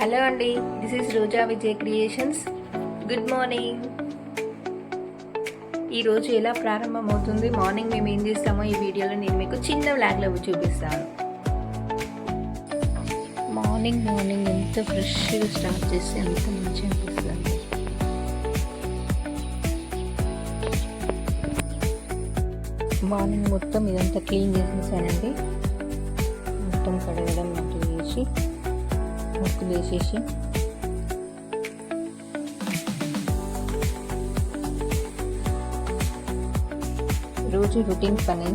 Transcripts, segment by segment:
Hello అండి this is Roja Vijay creations good morning ఈరోజు ఎలా ప్రారంభమవుతుంది? మార్నింగ్ మేము ఏం చేస్తామో ఈ వీడియోలో నేను మీకు చిన్న వ్లాగ్లో చూపిస్తాను. మార్నింగ్ మార్నింగ్ ఎంత ఫ్రెష్గా స్టార్ట్ చేస్తే అంత మంచి అనిపిస్తుంది. మార్నింగ్ మొత్తం ఇదంతా క్లీన్ చేసేసానండి. మొత్తం కడగడం అట్లా చేసి ముక్కులు వేసేసి రోజు రొటీన్ పని.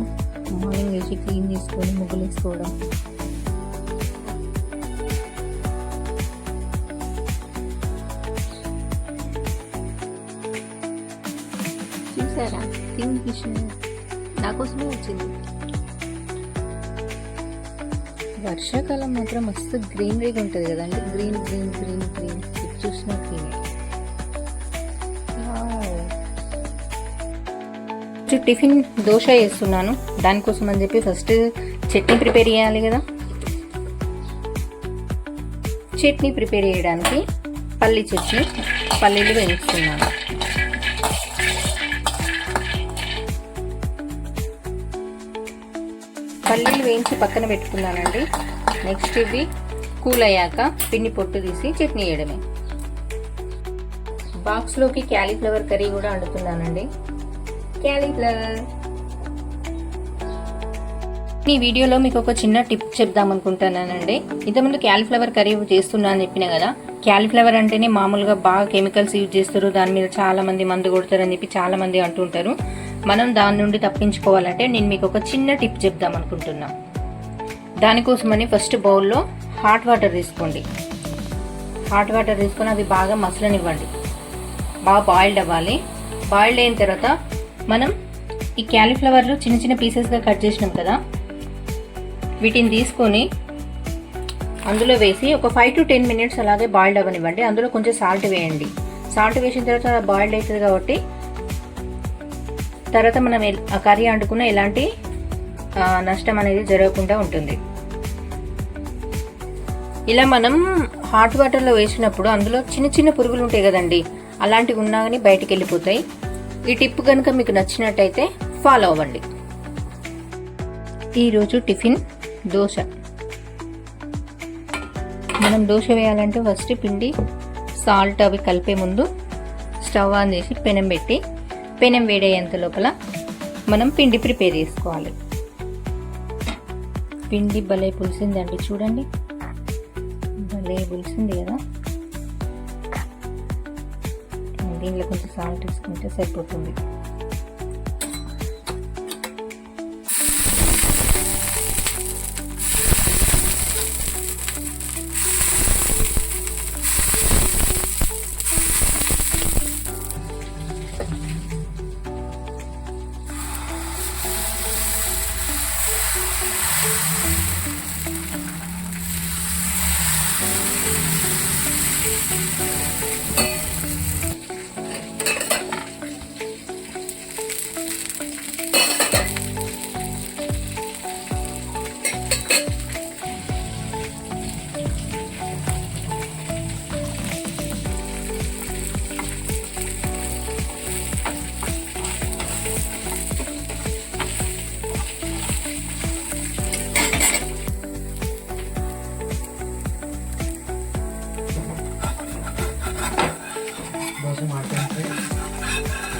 మార్నింగ్ వేసి క్లీన్ చేసుకొని ముగ్గులు వేసుకోవడం. చూసారా? థింగ్ ఫిష్ నా కోసమే వచ్చింది. వర్షాకాలం మాత్రం మస్తు గ్రీనరీగా ఉంటుంది కదండి గ్రీన్ గ్రీన్ గ్రీన్ గ్రీన్ ఇది చూసినా గ్రీన్ టిఫిన్ దోశ వేస్తున్నాను దానికోసం అని చెప్పి ఫస్ట్ చట్నీ ప్రిపేర్ చేయాలి కదా. చట్నీ ప్రిపేర్ చేయడానికి పల్లి చట్నీ పల్లీలు వేయిస్తున్నాను పల్లీలు పక్కన పెట్టుకున్నానండి. నెక్స్ట్ ఇవి కూల్ అయ్యాక పిండి పొట్టు తీసి చట్నీ వేయడమే. బాక్స్లోకి క్యాలీఫ్లవర్ కర్రీ కూడా వండుతున్నానండి. క్యాలీఫ్లవర్ ఈ వీడియోలో మీకు ఒక చిన్న టిప్ చెప్దాం అనుకుంటున్నానండి. ఇంతకుముందు క్యాలీఫ్లవర్ కర్రీ చేస్తున్నా అని చెప్పిన కదా క్యాలీఫ్లవర్ అంటేనే మామూలుగా బాగా కెమికల్స్ యూజ్ చేస్తారు దాని మీద చాలా మంది మందు కొడతారని చెప్పి చాలా మంది అంటుంటారు మనం దాని నుండి తప్పించుకోవాలంటే నేను మీకు ఒక చిన్న టిప్ చెప్దాం అనుకుంటున్నాను దానికోసమని ఫస్ట్ బౌల్లో హాట్ వాటర్ తీసుకోండి. హాట్ వాటర్ తీసుకొని అవి బాగా మసలనివ్వండి. బాగా బాయిల్డ్ అవ్వాలి. బాయిల్డ్ అయిన తర్వాత మనం ఈ క్యాలీఫ్లవర్లు చిన్న చిన్న పీసెస్గా కట్ చేసినాం కదా వీటిని తీసుకొని అందులో వేసి ఒక ఫైవ్ టు టెన్ మినిట్స్ అలాగే బాయిల్డ్ అవ్వనివ్వండి. అందులో కొంచెం సాల్ట్ వేయండి. సాల్ట్ వేసిన తర్వాత బాయిల్డ్ అవుతుంది కాబట్టి తర్వాత మనం ఆ కర్రీ వండుకున్న ఎలాంటి నష్టం అనేది జరగకుండా ఉంటుంది. ఇలా మనం హాట్ వాటర్లో వేసినప్పుడు అందులో చిన్న చిన్న పురుగులు ఉంటాయి కదండి అలాంటివి ఉన్నా కానీ బయటికి వెళ్ళిపోతాయి. ఈ టిప్ కనుక మీకు నచ్చినట్టయితే ఫాలో అవ్వండి. ఈరోజు టిఫిన్ దోశ. మనం దోశ వేయాలంటే ఫస్ట్ పిండి సాల్ట్ అవి కలిపే ముందు స్టవ్ ఆన్ చేసి పెనం పెట్టి పెనం వేడయ్యేంత లోపల మనం పిండి ప్రిపేర్ చేసుకోవాలి. పిండి భలే పులిసిందండి చూడండి. లేబుల్స్ పులిసింది కదా. దీంట్లో కొంచెం సాల్ట్ వేసుకుంటే సరిపోతుంది.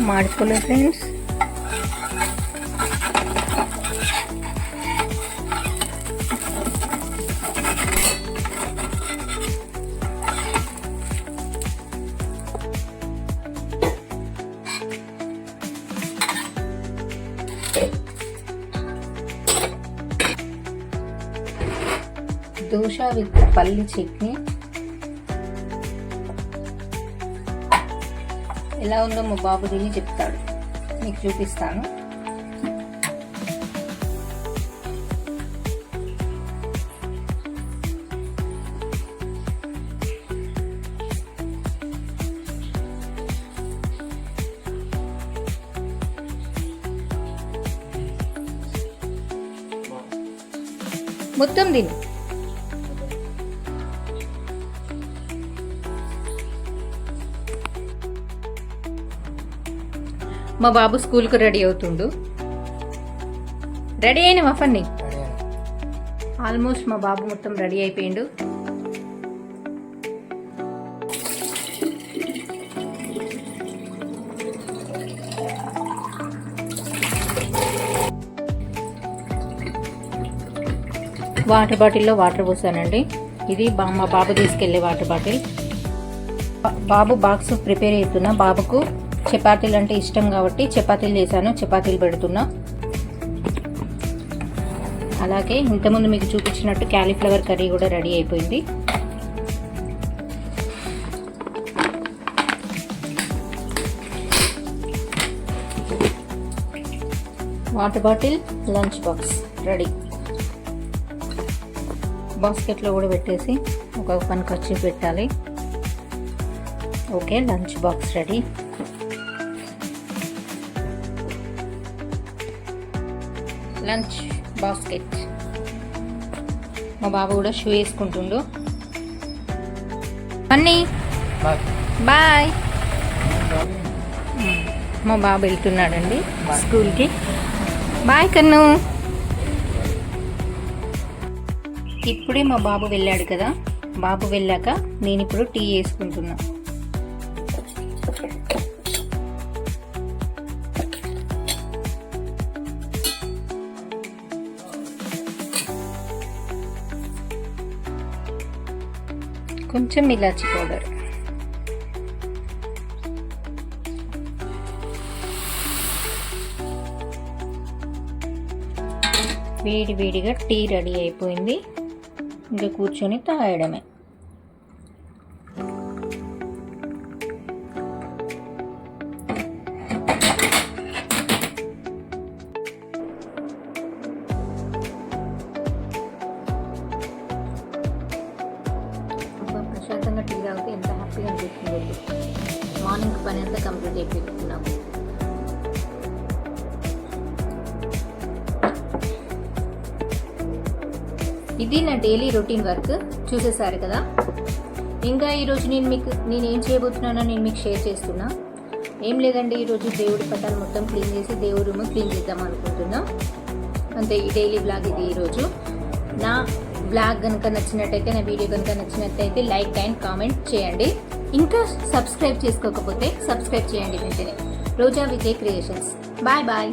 मार्च फ्रेंड्स। दोशा वित् पल चटनी। ఎలా ఉందో మా బాబు తిని చెప్తాడు. మీకు చూపిస్తాను. మొత్తం తిను. మా బాబు స్కూల్కు రెడీ అవుతుండు. రెడీ అయిన. మఫన్ని ఆల్మోస్ట్ మా బాబు మొత్తం రెడీ అయిపోయిండు. వాటర్ బాటిల్లో వాటర్ పోసానండి. ఇది మా బాబు తీసుకెళ్ళే వాటర్ బాటిల్. బాబు బాక్స్ ప్రిపేర్ అవుతున్నా బాబుకు చపాతీలు అంటే ఇష్టం కాబట్టి చపాతీలు చేశాను చపాతీలు పెడుతున్నా. అలాగే ఇంతకుముందు మీకు చూపించినట్టు క్యాలీఫ్లవర్ కర్రీ కూడా రెడీ అయిపోయింది. Water bottle lunch box ready. బాస్కెట్లో కూడా పెట్టేసి ఒక పని ఖర్చు పెట్టాలి. Okay lunch box ready. Lunch basket. మా బాబు కూడా షూ వేసుకుంటుండు. అన్నీ? బాయ్. మా బాబు వెళ్తున్నాడండి స్కూల్కి. బాయ్ కన్ను. ఇప్పుడే మా బాబు వెళ్ళాడు కదా. బాబు వెళ్ళాక నేను ఇప్పుడు టీ వేసుకుంటున్నా. కొంచెం ఇలాచి పౌడర్. వేడి వేడిగా టీ రెడీ అయిపోయింది. ఇంకా కూర్చొని తాగడమే. ప్రశాంతంగా టీ తాగితే ఎంత హ్యాపీగా అనిపిస్తుంది మార్నింగ్ పని అంతా కంప్లీట్ అయిపోతున్నాము ఇది నా డైలీ రొటీన్ వర్క్. చూసేసారు కదా? ఇంకా ఈరోజు నేను మీకు నేను ఏం చేయబోతున్నానో నేను మీకు షేర్ చేస్తున్నా. ఏం లేదండి ఈరోజు దేవుడి పట్టాలు మొత్తం క్లీన్ చేసి దేవుడి రూమ్ క్లీన్ చేద్దాం అనుకుంటున్నాం. అంతే ఈ డైలీ బ్లాగ్ ఇది ఈరోజు. నా బ్లాగ్ కనుక నచ్చినట్టయితే నా వీడియో కనుక నచ్చినట్టయితే లైక్ అండ్ కామెంట్ చేయండి. ఇంకా సబ్స్క్రైబ్ చేసుకోకపోతే సబ్స్క్రైబ్ చేయండి వెంటనే. Roja Vijay creations. Bye bye.